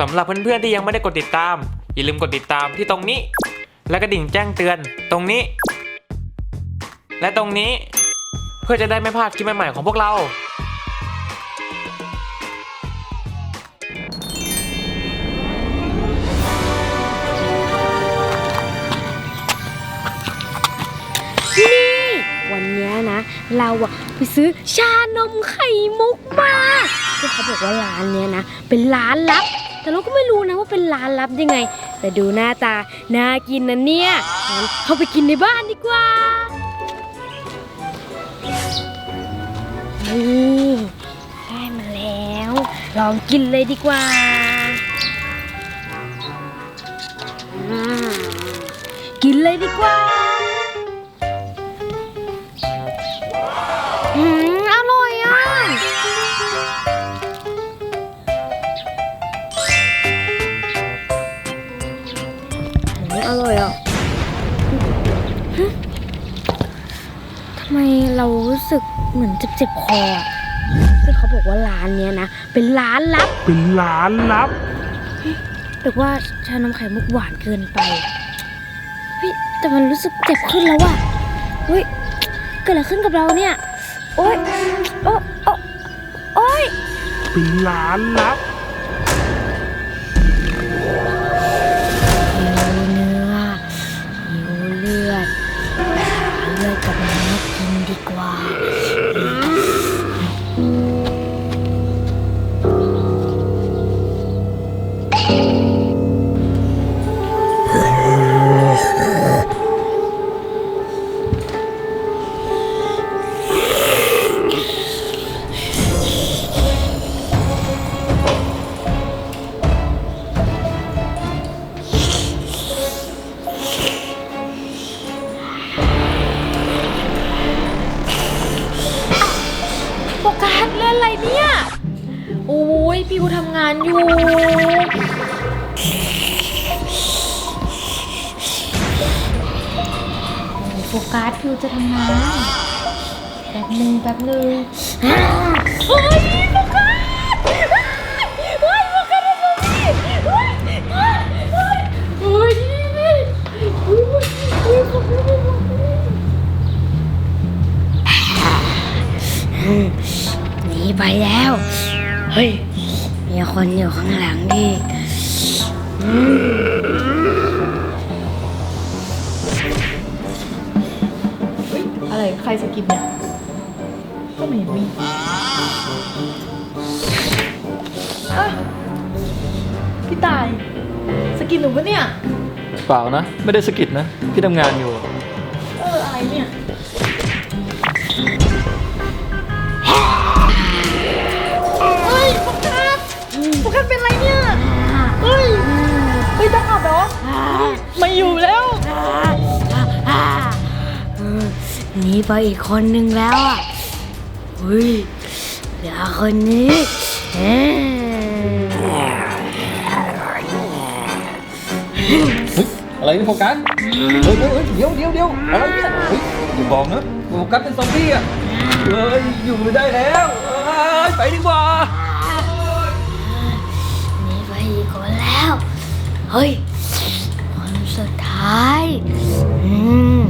สำหรับเพื่อนๆที่ยังไม่ได้กดติดตาม อย่าลืมกดติดตามที่ตรงนี้ และกระดิ่งแจ้งเตือนตรงนี้ และตรงนี้ เพื่อจะได้ไม่พลาดคลิปใหม่ๆของพวกเรา นี่วันเนี้ยนะ เราอะไปซื้อชานมไข่มุกมาที่เขาบอกว่าร้านเนี้ยนะ เป็นร้านลับ แต่เราก็ไม่รู้นะว่าเป็นร้านลับยังไง แต่ดูหน้าตาน่ากินนะเนี่ยงั้นเข้าไปกินในบ้านดีกว่านี่ได้มาแล้ว ลองกินเลยดีกว่าอืมกินเลยดีกว่า เรารู้สึกเหมือนเจ็บๆคออะซึ่งเขาบอกว่าร้านเนี้ยนะ เป็นร้านลับ เป็นร้านลับ แต่ว่าชานมไข่มุกหวานเกินไปเฮ้ยแต่มันรู้สึกเจ็บขึ้นแล้วว่ะเฮ้ยเกิดอะไรขึ้นกับเราเนี่ย โอ๊ยโอ๊ยโอ๊ยโอ๊ยเป็นร้านลับ หิวเนื้อหิวเลือดไปหาเลือดกับเนื้อ กินดีกว่า ฟกัสพี่จะทำงานแป๊บหนึ่งแป๊บหนึ่งเฮ้ยโฟกัสเฮ้ยโฟกัสทำไมเฮ้ยเฮ้ยเฮ้ยเฮ้ยเฮ้ยเฮ้ยเฮ้ยโฟกัสหนีไปแล้ว เฮ้ย มีคนอยู่ข้างหลังดิ อืมอะไรใครสกิปเนี่ยก็ไม่เห็นมีอะพี่ตายสกินหนูปะเนี่ย เปล่านะ ไม่ได้สะกิดนะ พี่ทำงานอยู่ เอออะไรเนี่ย เฮ้ยโฟกัสโฟกัสเป็นไรเนี่ย เฮ้ยเฮ้ยต้องขับเหรอไม่อยู่แล้ว หนีไปอีกคนนึงแล้วอะเฮ้ยเหลือคนนี้เอ้ยอะไรนี่โฟกัสเฮ้ยเฮ้ยเฮ้ยเดี๋ยวเดี๋ยวเดี๋ยวอะไรเนี่ยเฮ้ยอย่าบอกนะโฟกัสเป็นซอมบี้อะเฮ้ยอยู่ไม่ได้แล้วเอ้ยไปดีกว่าหนีไปอีกคนแล้ว เฮ้ยคนสุดท้าย อืม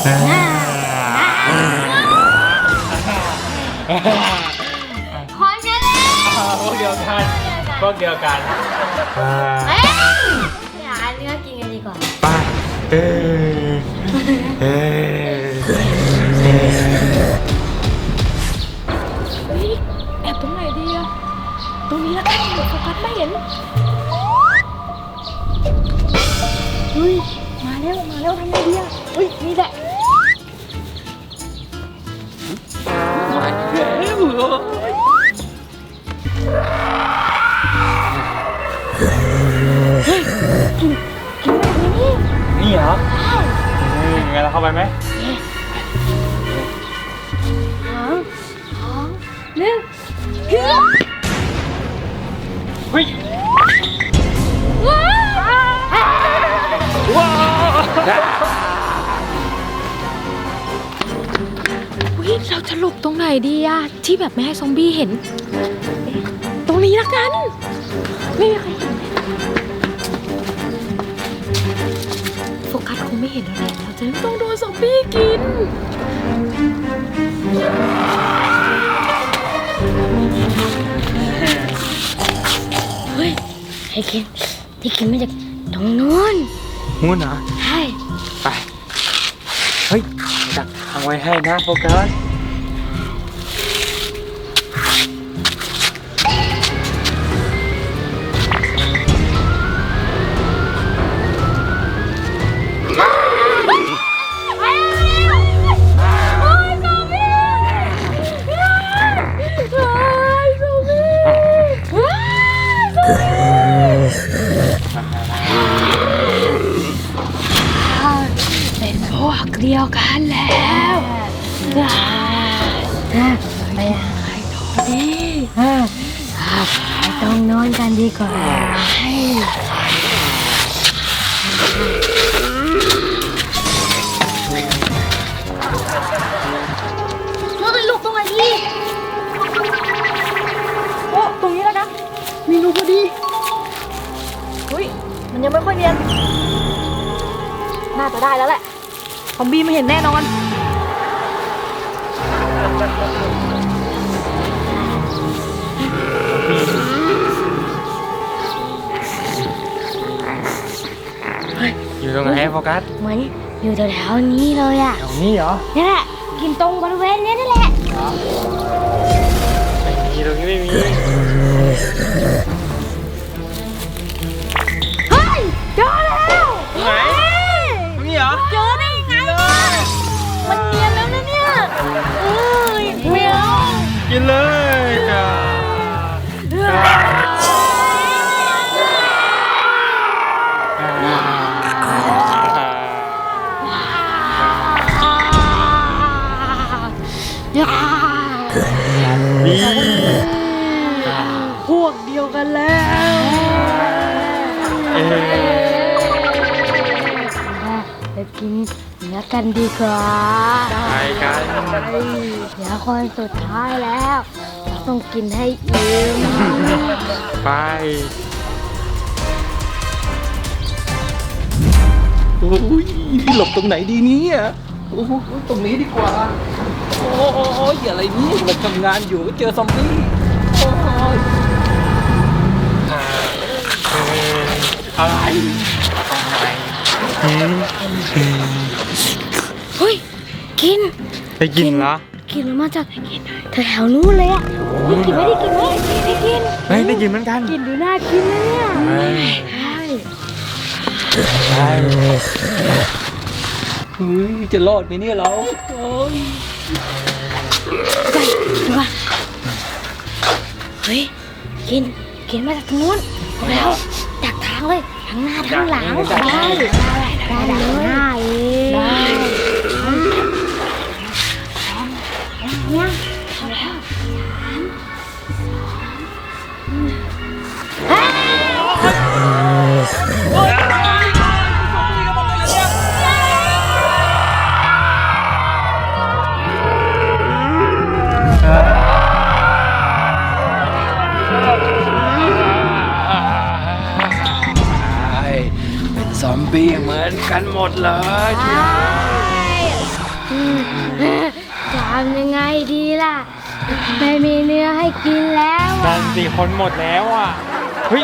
ขอเงินเลยพวกเดียวกันพวกเดียวกันอ่าเอ้ยอย่าเนื้อกินกันดีกว่าไปเออเออแอบตรงไหนดีอะตรงนี้แล้วกันเดี๋ยวโฟกัสไม่เห็นเฮ้ยมาแล้วมาแล้วทำไงดีอะเฮ้ยนี่แหละ นี่เหรออืมงั้นเราเข้าไปไหมฮะเฮ้ยอุ๊ยเรา จะหลบตรงไหนดีอะที่แบบไม่ให้ซอมบี้เห็นเอ๊ะตรงนี้ละกัน ไม่มีใครเห็นโฟกัสคงไม่เห็นอะไรเราจะไม่ต้องโดนซอมบี้กินเฮ้ยให้กินที่กินมาจากตรงนู้นมูนเหรอใช่ไป เฮ้ยดักทางไว้ให้นะโฟกัส เป็นพวกเดียวกันแล้วไปหาไอ้ตอนนี้ไปตรงน้นกันดีกว่าเราจะหลบตรงไหนดีโอ้ตรงนี้แล้วนะ มีรูพอดีเฮ้ย มันยังไม่ค่อยเนียน น่าจะได้แล้วแหละ อมบี้ไม่เห็นแน่นอนอยู่ตรงไหนโฟกัสเหมือนอยู่แถวๆนี้เลยอะแถวนี้เหรอนี่แหละกินตรงบริเวณนี้นั่นแหละไม่มีตรงนี้ไม่มี กินเลยจ้าดีพวกเดียวกันแล้วเอ๊ะไปกิน เนื้อกันดีกว่าไปกันเดี๋ยวคนสุดท้ายแล้ว ต้องกินให้อิ่มไปโอ้ยหลบตรงไหนดีเนี่ยโอ้ตรงนี้ดีกว่า โอ้ยอะไรนี่เราทำงานอยู่ก็เจอซอมบี้โอ้ยอะไร เฮ้ย กินได้กินเหรอ กินมาจากแถวๆนู้นเลยอะได้กินไหมได้กินไหมได้กินเฮ้ยได้กินเหมือนกัน กินดูน่ากินนะเนี่ยเฮ้ยใช่ใช่เฮ้ยจะรอดไหมเนี่ยเราโอ้ยไปดูว่าเฮ้ย กิน กินมาจากตรงนู้นเอาแล้วจากทางเลยทั้งหน้าทั้งหลังได้ได้ได้เลยหน้าเองได้เนี่ยเอา ซอมบี้เหมือนกันหมดเลยจะทำยังไงดีล่ะ ไม่มีเนื้อให้กินแล้วอะดันสี่คนหมดแล้วอะเฮ้ย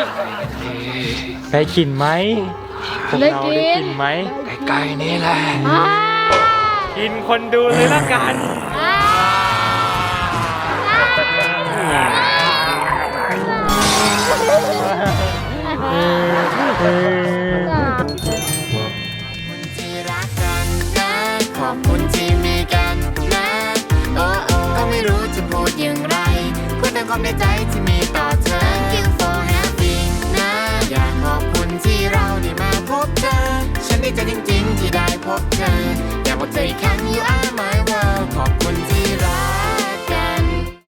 ได้กินไหมพวกเราได้กินไหมใกล้ๆนี่แหละอ้ากินคนดูเลยละกันอ้าที่ อบคุณที่มีกันนะโอ้โอ้ก็ไม่รู้จะพูดอย่างไรพูดแต่ความในใจที่มีต่อเธอ Thank you for having นะอยากขอบคุณที่เราได้มาพบเธอ ฉันดีใจจริงๆที่ได้พบเธออยากบอกเธออีกครั้ง you are my